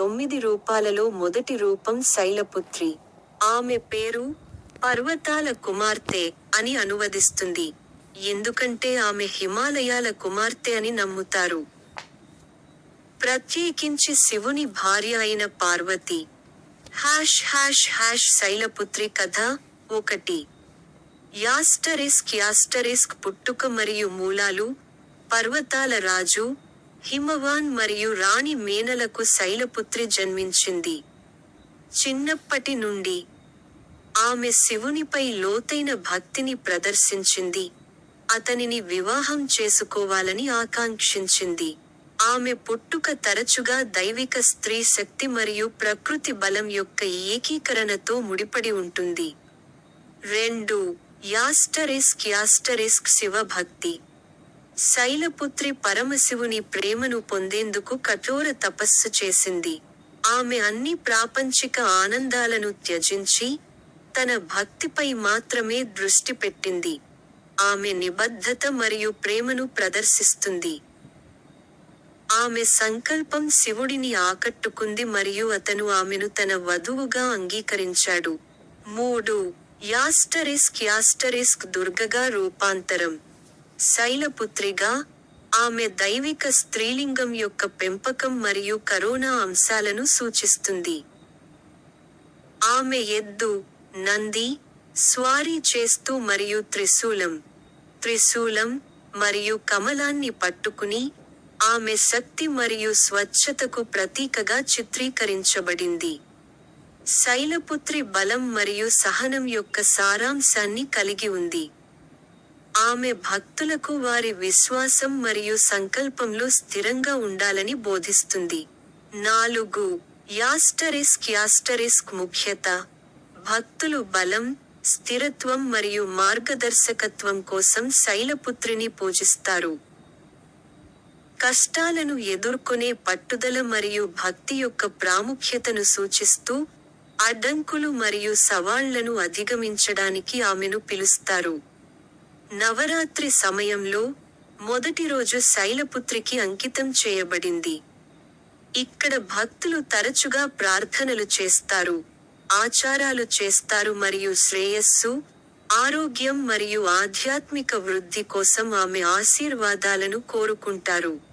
తొమ్మిది రూపాలలో మొదటి రూపం శైలపుత్రి. ఆమె పేరు పర్వతాల కుమార్తె అని అనువదిస్తుంది. ఎందుకంటే ఆమె హిమాలయాల కుమార్తె అని నమ్ముతారు. ప్రత్యేకించి శివుని భార్య అయిన Parvati. Hash hash hash Shailaputri కథ ఒకటి. యాస్టరిస్క్ యాస్టరిస్క్ పుట్టుక మరియు మూలాలు పర్వతాల రాజు హిమవాన్ మరియు రాణి మేనలకు శైలపుత్రి జన్మించింది. చిన్నప్పటి నుండి ఆమె శివునిపై లోతైన భక్తిని ప్రదర్శించింది. అతనిని వివాహం చేసుకోవాలని ఆకాంక్షించింది. ఆమె పుట్టుక తరచుగా దైవిక స్త్రీ శక్తి మరియు ప్రకృతి బలం యొక్క ఏకీకరణతో ముడిపడి ఉంటుంది. రెండు యాస్టరిస్క్ యాస్టరిస్క్ శివభక్తి. శైలపుత్రి పరమశివుని ప్రేమను పొందేందుకు కఠోర తపస్సు చేసింది. ఆమె అన్ని ప్రాపంచిక ఆనందాలను త్యజించి తన భక్తిపై మాత్రమే దృష్టి పెట్టింది. ఆమె నిబద్ధత మరియు ప్రేమను ప్రదర్శిస్తుంది. ఆమె సంకల్పం శివుడిని ఆకట్టుకుంది మరియు అతను ఆమెను తన వధువుగా అంగీకరించాడు. మూడు యాస్టరిస్క్ యాస్టరిస్క్ దుర్గగా రూపాంతరం. శైలపుత్రిగా ఆమె దైవిక స్త్రీలింగం యొక్క పెంపకం మరియు కరోనా అంశాలను సూచిస్తుంది. ఆమె ఎద్దు నంది స్వారీ చేస్తూ మరియు త్రిశూలం త్రిశూలం మరియు కమలాన్ని పట్టుకుని ఆమె శక్తి మరియు స్వచ్ఛతకు ప్రతీకగా చిత్రీకరించబడింది. శైలపుత్రి బలం మరియు సహనం యొక్క సారాంశాన్ని కలిగి ఉంది. ఆమె భక్తులకు వారి విశ్వాసం మరియు సంకల్పంలో స్థిరంగా ఉండాలని బోధిస్తుంది. నాలుగు యాస్టరిస్క్ యాస్టరిస్క్ ముఖ్యత. భక్తులు బలం స్థిరత్వం మరియు మార్గదర్శకత్వం కోసం శైలపుత్రిని పూజిస్తారు. కష్టాలను ఎదుర్కొనే పట్టుదల మరియు భక్తి యొక్క ప్రాముఖ్యతను సూచిస్తూ అడ్డంకులు మరియు సవాళ్ళను అధిగమించడానికి ఆమెను పిలుస్తారు. నవరాత్రి సమయంలో మొదటి రోజు శైలపుత్రికి అంకితం చేయబడింది. ఇక్కడ భక్తులు తరచుగా ప్రార్థనలు చేస్తారు ఆచారాలు చేస్తారు మరియు శ్రేయస్సు ఆరోగ్యం మరియు ఆధ్యాత్మిక వృద్ధి కోసం ఆమె ఆశీర్వాదాలను కోరుకుంటారు.